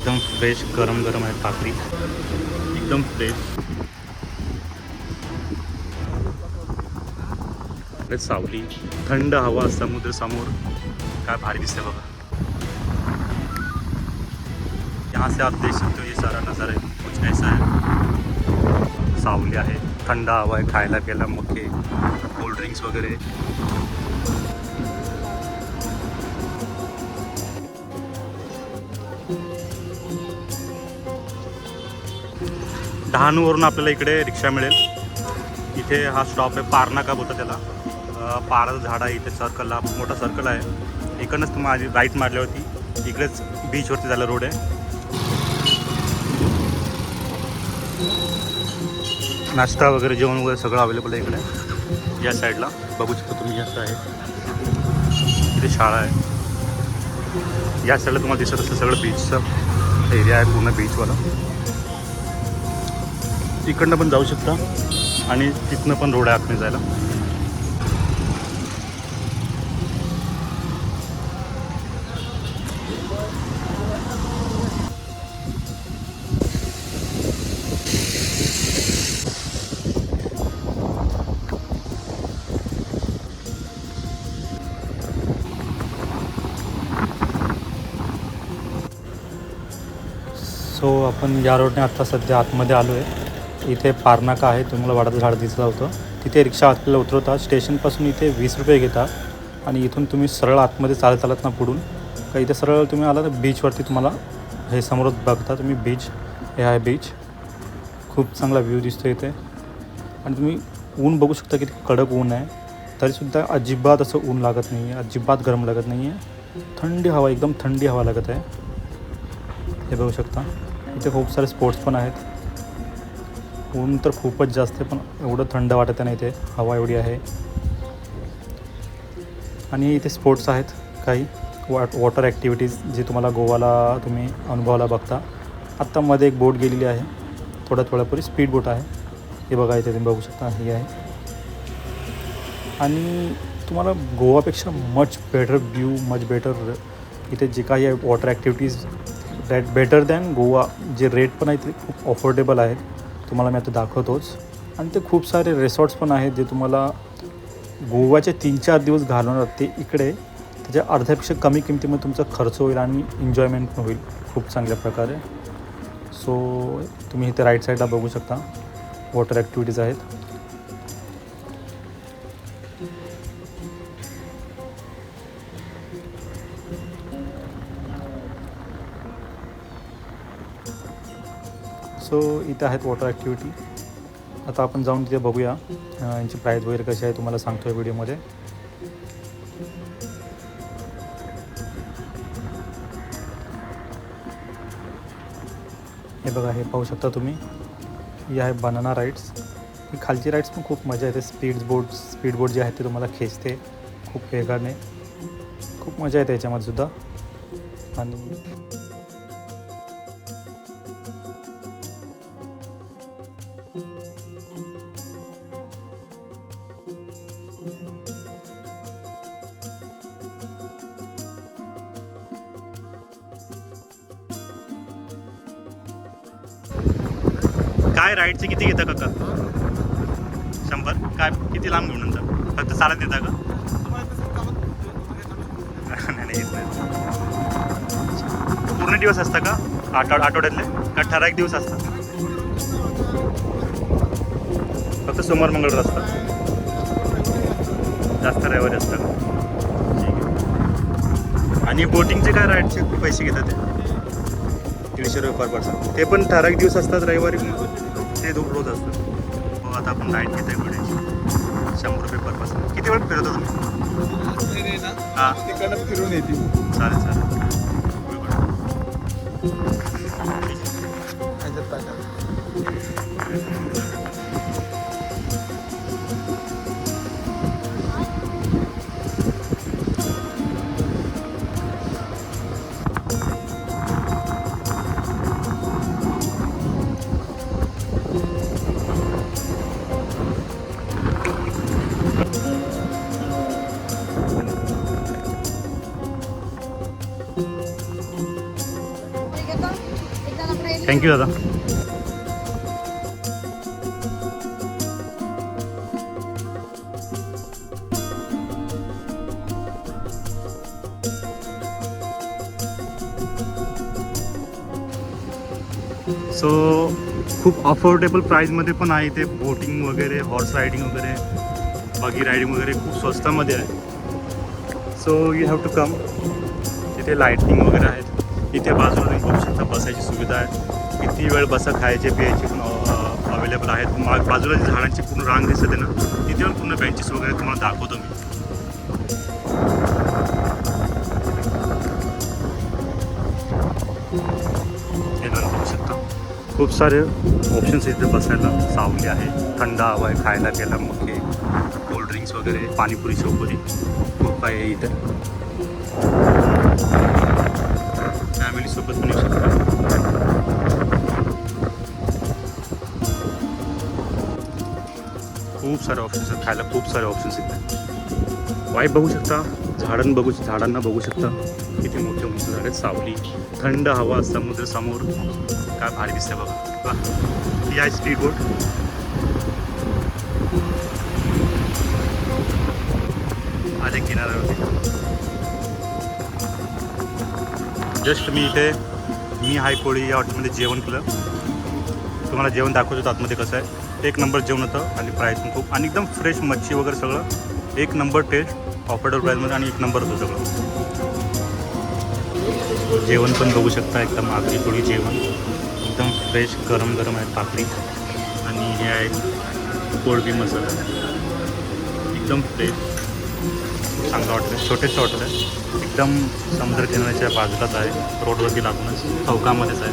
एकदम फ्रेश गरम गरम आहे भाकरी. एकदम फ्रेश सावली थंड हवा समुद्र समोर. काय भारी दिसते बघा. यहाँ से आप देख सकते हो ये सारा नज़ारा कुछ ऐसा है. सावली आहे थंड हवा आहे खायला प्यायला मके कोल्ड ड्रिंक्स वगैरे. डहाणूवरून आपल्याला इकडे रिक्षा मिळेल. इथे हा स्टॉप आहे. पारनाका होता त्याला? पाराचं झाड आहे. इथे सर्कलला मोठा सर्कल आहे. इकडनंच माझी राईट मारल्यावरती इकडेच बीचवरती झालं रोड आहे. नाश्ता वगैरे जेवण वगैरे सगळं अवेलेबल आहे इकडे. या साईडला बघू शकता तुम्ही जास्त आहे इथे शाळा आहे. या साईडला तुम्हाला दिसत असतं सगळं बीचचं एरिया आहे पूर्ण बीचवाला तिकडनं पण जाऊ शकता. आणि तिथनं पण रोड आहे आतमध्ये जायला. सो आपण या रोडने आत्ता सध्या आतमध्ये आलो आहे इथे पारनाका आहे तुम्हाला वाडाचं झाड दिसलं होतं. तिथे रिक्षा आतल्याला उतरवता स्टेशनपासून इथे वीस रुपये घेतात आणि इथून तुम्ही सरळ आतमध्ये चालत आलात ना पुढून. का इथे सरळ तुम्ही आला तर बीचवरती तुम्हाला हे समोर बघता. तुम्ही बीच हे आहे बीच खूप चांगला व्ह्यू दिसतो इथे. आणि तुम्ही ऊन बघू शकता किती कडक ऊन आहे. तरीसुद्धा अजिबात असं ऊन लागत नाही आहे अजिबात गरम लागत नाही आहे थंडी हवा एकदम थंडी हवा लागत आहे. हे बघू शकता. इथे खूप सारे स्पोर्ट्स पण आहेत. ऊन तर खूपच जास्त आहे पण एवढं थंड वाटत नाही इथे. हवा एवढी आहे. आणि इथे स्पोर्ट्स आहेत काही. वॉट वॉटर ॲक्टिव्हिटीज जे तुम्हाला गोवाला तुम्ही अनुभवाला बघता. आत्ता मध्ये एक बोट गेलेली आहे. थोड्या थोड्यापूर्वी स्पीड बोट आहे. हे बघा इथे तुम्ही बघू शकता ही आहे. आणि तुम्हाला गोवापेक्षा much better view much better इथे जे काही आहे water activities that better than Goa. जे रेट पण आहे ते खूप अफोर्डेबल आहेत. तुम्हाला मी आता दाखवतोच. आणि ते खूप सारे रिसॉर्ट्स पण आहेत जे तुम्हाला गोवाचे तीन चार दिवस घालवणार ते इकडे त्याच्या अर्ध्यापेक्षा कमी किमतीमध्ये तुमचा खर्च होईल आणि एन्जॉयमेंट पण होईल खूप चांगल्या प्रकारे. सो तुम्ही इथे राईट साईडला बघू शकता. वॉटर ॲक्टिव्हिटीज आहेत. सो इथे आहेत वॉटर ॲक्टिव्हिटी. आता आपण जाऊन तिथे बघूया यांची प्राईज वगैरे कशी आहे तुम्हाला सांगतो आहे व्हिडिओमध्ये. हे बघा हे पाहू शकता तुम्ही. ही आहे बनाना राईड्स ही खालची राईड्स पण खूप मजा येते. स्पीड बोट स्पीड बोट जे आहे ते तुम्हाला खेचते खूप वेगाने. खूप मजा येते याच्यामध्ये सुद्धा. आणि काय राईडचे किती घेता काका? शंभर? काय किती लांब घेऊन नंतर? फक्त चालत देता का? नाही, नाही, येत नाही. पूर्ण दिवस असता का? आठवड आठवड्यातले? का ठराविक दिवस असतात? फक्त सोमवार मंगळवार असतात. जास्त रविवारी असतात. ठीक आहे. आणि बोटिंगचे काय राईडचे पैसे घेतात ते? दीडशे रुपये पर पर्सन ते पण ठराविक दिवस असतात रविवारी? ते दो रोज असतात. हो आता आपण राईड घेतोय पुढे शंभर रुपये पर पर्सन किती वेळ फिरवता तुम्ही? हां. तिकडनं फिरून येते. चालेल चालेल. थँक्यू दादा सो खूप अफोर्डेबल प्राईजमध्ये पण आहे ते बोटिंग वगैरे हॉर्स रायडिंग वगैरे बगी रायडिंग वगैरे खूप स्वस्तामध्ये आहे. So you have to come तिथे लाईटिंग वगैरे आहेत. इथे बाजूला शकता बसायची सुविधा आहे. किती वेळ बसा खायचे प्यायचे पण अवेलेबल आहेत. माग बाजूला जी झाडांची पूर्ण रांग दिसते ना तिथे पण पूर्ण बेंचेस वगैरे तुम्हाला दाखवतो मी. हे बघू खूप सारे ऑप्शन्स इथे बसायला सावली आहे. थंड हवा आहे खायला प्यायला कोल्ड ड्रिंक्स वगैरे पाणीपुरी चौपरी. खूप आहे इथे. फॅमिलीसोबत पण येऊ शकता. खूप सारे ऑप्शन्स आहेत खायला खूप सारे ऑप्शन्स आहेत. वाईट बघू शकता झाडांना बघू झाडांना बघू शकता. किती मोठे उंच झाड आहेत सावली. थंड हवा समुद्र समोर. काय भारी दिसतं बघा. ही आहे स्पीड बोट आले किनाऱ्यावरती. जस्ट मी इथे मी हायकोळी या हॉटेलमध्ये जेवण केलं. तुम्हाला जेवण दाखवतो आतमध्ये कसं आहे. एक नंबर जेवण होतं आणि प्राईस पण खूप आणि एकदम फ्रेश मच्छी वगैरे सगळं. एक नंबर टेस्ट ऑफर्डेबल प्राईजमध्ये आणि एक नंबर होतं सगळं. जेवण पण बघू शकता एकदम आगरी थोडी जेवण. एकदम फ्रेश गरम गरम आहे पापडी. आणि हे आहे कोळबी मसाला. एकदम फ्रेश चांगलं हॉटेल आहे छोटेसं हॉटेल आहे एकदम समुद्र किनाऱ्याच्या बाजूलाच आहे. रोडवरती लागूनच. चौकामध्येच आहे.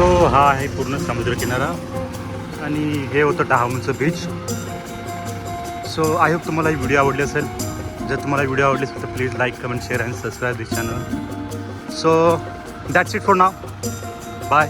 सो हा आहे पूर्ण समुद्रकिनारा आणि हे होतं डहाणूचं बीच सो आय होप तुम्हाला ही व्हिडिओ आवडली असेल. जर तुम्हाला व्हिडिओ आवडली असेल तर please like comment share and subscribe this channel so that's it for now bye